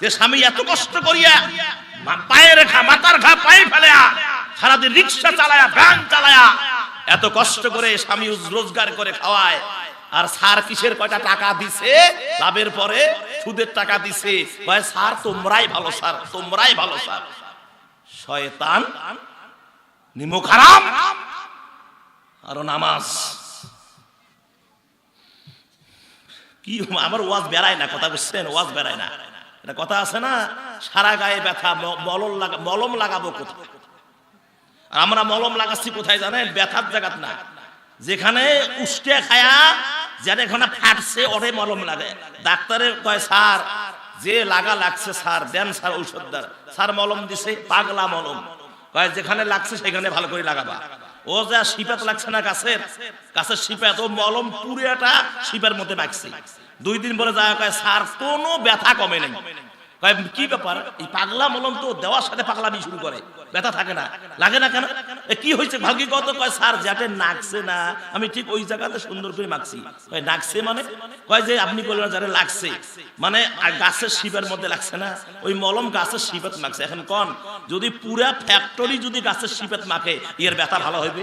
যে স্বামী এত কষ্ট করিয়া পায়ের ঘা মাথার ঘা পায়ে ফেলেয়া সারাদিন রিক্সা চালায়া, ভ্যান চালায়া, এত কষ্ট করে স্বামী রোজগার করে খাওয়ায়। আর স্যার কিসের কয়টা টাকা দিছে? লাভের পরে সুদের টাকা দিছে। কয়, স্যার, তোমরাই ভালো, স্যার, তোমরাই ভালো, স্যার। শয়তান নিমক হারাম, আর নামাজ। কি, আমার ওয়াজ বেড়ায় না, কথা বুঝছেন? ওয়াজ বেড়ায় না। এটা কথা আছে না, সারা গায়ে ব্যথা মলম লাগা, মলম লাগাবো কোথায়? আর আমরা মলম লাগাচ্ছি কোথায় জানেন? ব্যথার জায়গাত না। যেখানে উষ্টে খায়া, যেন এখানে ফাটছে, ওরে মলম লাগে। ডাক্তারের কয়, স্যার, যে লাগা লাগছে, স্যার, দেন স্যার ঔষধ দেন। স্যার মলম দিছে, পাগলা মলম। কয়, যেখানে লাগছে, সেখানে ভালো করে লাগাবা। ও যা শিপাত লাগছে না গাছের গাছের শিপাত, ও মলম পুরিয়াটা শিপার মধ্যে মাখছে। দুই দিন পরে যা কয়, স্যার, কোনো ব্যথা কমে নেই। কি ব্যাপার? এই পাগলা মলম তো দেওয়ার সাথে পাগলামি শুরু করে। ব্যথা থাকে না। লাগে না কেন? কি হয়েছে ভাগ্য কত কয়, স্যার, যাতে নাকছে না, আমি ঠিক ওই জায়গাতে সুন্দর করে মাখছি। কয়, নাকছে মানে? কয়, যে আপনি বললেন যারা লাগছে। মানে গাছের শিবের মধ্যে লাগছে না। ওই মলম গাছের শিপেত মাখছে। এখন কন, যদি পুরা ফ্যাক্টরি যদি গাছের শিপেত মাখে, এর ব্যথা ভালো হইবে?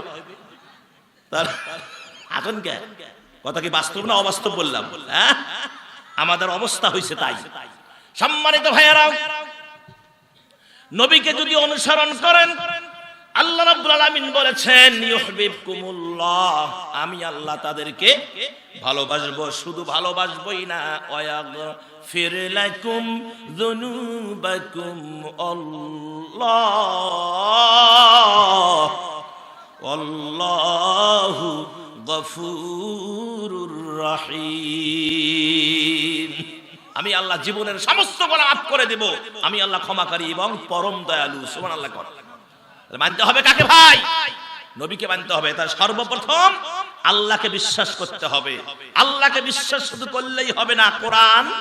তার এখন কে? কথা কি বাস্তব না অবাস্তব বললাম? হ্যাঁ? আমাদের অবস্থা হয়েছে তাই। সম্মানিত ভাইয়েরাও, নবীকে যদি অনুসরণ করেন, আল্লাহ রাব্বুল আলামিন বলেছেন ইউহিবকুমুল্লাহ আমি আল্লাহ তাদেরকে ভালোবাসবো, শুধু ভালোবাসবই না, ওয়াগফির লাকুম যুনুবাকুম আল্লাহ আল্লাহু গফুরুর রহিম। আমি আল্লাহ জীবনের সমস্ত গোলা মাফ করে দেব। আমি আল্লাহ ক্ষমাকারী এবং পরম দয়ালু। সুবহানাল্লাহ কর। মানতে হবে কাকে ভাই? নবীকে মানতে হবে। তার সর্বপ্রথম আল্লাহকে বিশ্বাস করতে হবে। আল্লাহকে বিশ্বাস শুধু করলেই হবে না, কোরআন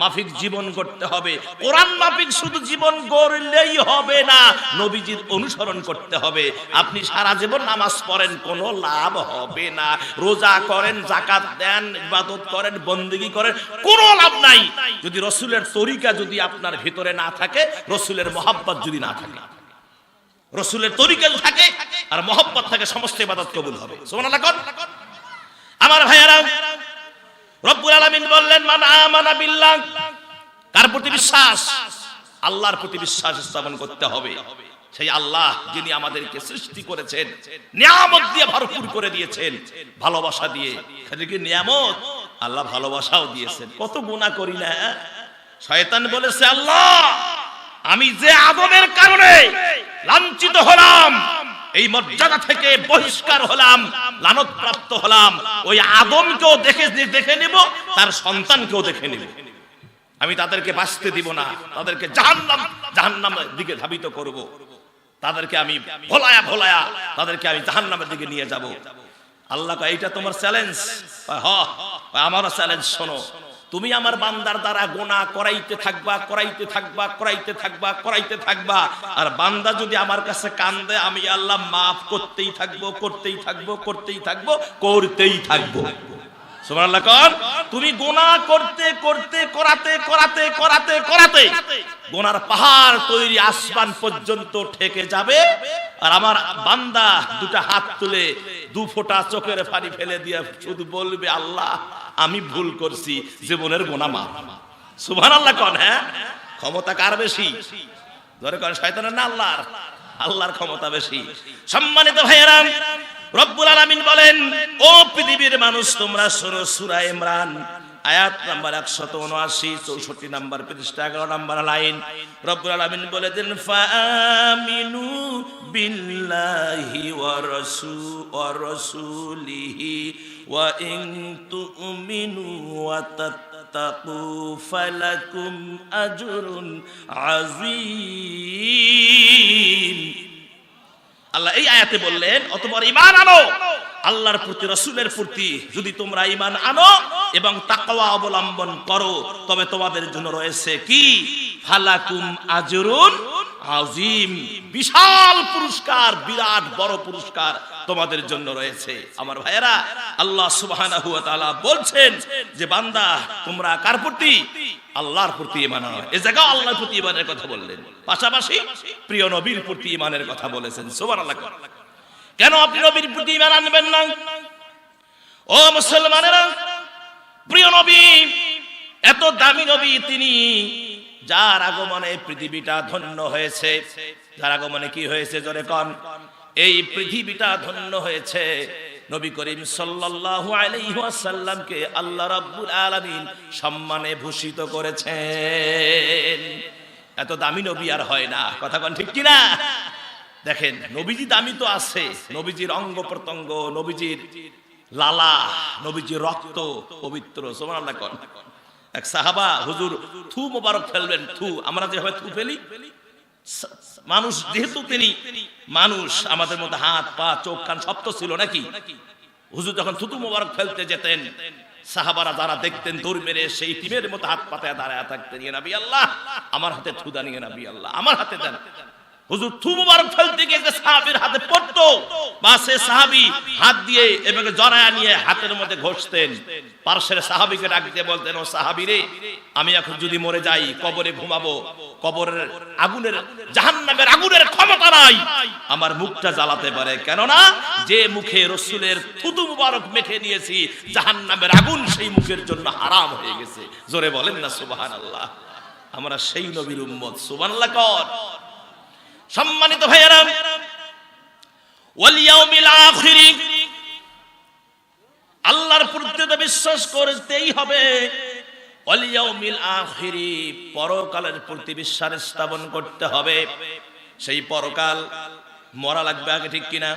মাফিক জীবন করতে হবে। কোরআন মাফিক শুধু জীবন গড়লেই হবে না, নবীজির অনুসরণ করতে হবে। আপনি সারা জীবন নামাজ পড়েন, কোনো লাভ হবে না। রোজা করেন জাকাত দেন, ইবাদত করেন, বন্দেগী করেন, কোনো লাভ নাই। যদি রসুলের তরিকা যদি আপনার ভিতরে না থাকে, রসুলের মহাব্বত যদি না থাকে। রসুলের তরিকা থাকে, আর মহব্বত থাকে, সমস্ত ইবাদত কবুল হবে। কর। আমার ভাইয়ারা রব্বুল আলামিন বললেন, মান আমানা বিল্লাহ। কার প্রতি বিশ্বাস? আল্লাহর প্রতি বিশ্বাস স্থাপন করতে হবে। সেই আল্লাহ যিনি আমাদেরকে সৃষ্টি করেছেন, নিয়ামত দিয়ে ভরপুর করে দিয়েছেন, ভালোবাসা দিয়ে। সেদিকে নিয়ামত? আল্লাহ ভালোবাসাও দিয়েছেন। কত গুনাহ করি না হ্যাঁ? শয়তান বলেছে, আল্লাহ, আমি যে আদমের কারণে লাঞ্ছিত হলাম এই মর্যাদা থেকে বহিষ্কার হলাম লানত প্রাপ্ত হলাম। ওই আদমকেও দেখে দেখে নেব, তার সন্তানকেও দেখে নেব। আমি তাদেরকে বাঁচতে দিব না, তাদেরকে জাহান্নাম, জাহান্নামের দিকে ধাবিত করব। তাদেরকে আমি ভোলায়া ভোলায়া, তাদেরকে আমি জাহান্নামের দিকে নিয়ে যাব। আল্লাহ এইটা তোমার চ্যালেঞ্জ হ আমারও চ্যালেঞ্জ শোনো। তুমি আমার বান্দার দ্বারা গোনা করাইতে থাকবা করাইতে থাকবা করাইতে থাকবা করাইতে থাকবা। আর বান্দা যদি আমার কাছে কান্দে, আমি আল্লাহ মাফ করতেই থাকব করতেই থাকব করতেই থাকব করতেই থাকব। তুমি গোনা করতে করতে, করাতে করাতে করাতে করাতে গোনার পাহাড় তৈরি আসমান পর্যন্ত ঠেকে যাবে আর আমার বান্দা দুটা হাত তুলে দু ফোঁটা চোখের পানি ফেলে দিয়ে শুধু বলবে, আল্লাহ, আমি ভুল করছি, জীবনের গোনা মাফ। সুবহানাল্লাহ কন হ্যাঁ? ক্ষমতা কার বেশি? ধরে কন শয়তানের না আল্লাহর? আল্লাহর ক্ষমতা বেশি। সম্মানিত ভাইয়েরা রব্বুল আলামিন বলেন, ও পৃথিবীর মানুষ, তোমরা শোনো সূরা ইমরান। আয়াত নাম্বার একশত উনআশি, চৌষট্টি নাম্বার পৃষ্ঠা এগারো নাম্বার লাইন। রব্বুল আলামিন বলে দেন ফামিনু বিল্লাহি ওয়া রাসূ, ওয়া রাসূলিহি, ওয়া ইন তুমিনু ওয়া তাত্তাকু ফালাকুম আজরুন আযীম। আল্লাহ এই আয়াতে বললেন অতবার ইমান আনো, আল্লাহর প্রতি, রসুলের প্রতি যদি তোমরা ইমান আনো এবং তাকওয়া অবলম্বন করো, তবে তোমাদের জন্য রয়েছে কি? ফালাকুম আজরুন আজিম বিশাল পুরস্কার, বিরাট বড় পুরস্কার তোমাদের জন্য রয়েছে। আমার ভাইয়েরা, আল্লাহ সুবহানাহু ওয়া তাআলা বলছেন যে, বান্দা, তোমরা কার প্রতি? আল্লাহর প্রতি ইমান এ জায়গাও আল্লাহর প্রতি ইমানের কথা বললেন। পাশাপাশি প্রিয় নবীর প্রতি ইমানের কথা বলেছেন। সুবহানাল্লাহ কেন আপনি নবীর প্রতি ইমান আনবেন না? ও মুসলমানেরা, প্রিয় নবী, এত দামি নবী তিনি, যার আগমনে পৃথিবীটা ধন্য হয়েছে। যার আগমনে কি হয়েছে জোরে কন? এই পৃথিবীটা ধন্য হয়েছে। নবী করিম সাল্লাল্লাহু আলাইহি ওয়াসাল্লামকে আল্লাহ রাব্বুল আলামিন সম্মানে ভূষিত করেছেন। এত দামি নবী আর হয় না। কথা কন ঠিক কি না দেখেন, নবীজি দামি তো আছে। নবীজির অঙ্গ প্রত্যঙ্গ, নবীজির লালা, নবীজির রক্ত পবিত্র কন। এক সাহাবা, হুজুর, থু মোবারক ফেলবেন, থু। আমরা যেভাবে থু ফেলি মানুষ যেহেতু তিনি মানুষ, আমাদের মধ্যে হাত, পা, চোখ, কান ছিল নাকি? হুজুর যখন থুতু মোবারক ফেলতে যেতেন, সাহাবারা যারা দেখতেন, দৌড় মেরে সেই টিমের মতো হাত পাতায় দাঁড়ায় থাকতেন ইয়ে নবী আল্লাহ, আমার হাতে থুদা নিয়ে নবী আল্লাহ, আমার হাতে দেন। হুজুর থু মুবারক ফেলতে গিয়ে যে হাতে পড়তো, বা সে সাহাবী হাত দিয়ে এভাবে জড়ায়া নিয়ে হাতের মধ্যে ঘষতেন, পার্শ্বের সাহাবীকে ডাক দিয়ে বলতেন, ও সাহাবী রে, আমি এখন যদি মরে যাই, কবরে ঘুমাবো কবরের আগুনের, জাহান্নামের আগুনের ক্ষমতা নাই। আমার মুখটা জ্বালাতে পারে। কেননা যে মুখে রসুলের থুতু মুবারক মেখে নিয়েছি, জাহান্নামের আগুন সেই মুখের জন্য হারাম হয়ে গেছে। জোরে বলেন না, সুবহানাল্লাহ। আমরা সেই নবীর উম্মত, সুবহানাল্লাহ কর। সম্মানিত ভাইয়েরা, ওয়াল ইয়াউমিল আখিরি। আল্লাহর প্রতি বিশ্বাস করতেই হবে। ওয়াল ইয়াউমিল আখিরি, পরকালের প্রতি বিশ্বাস স্থাপন করতে হবে। সেই পরকাল মরা লাগবে আগে ঠিক কিনা?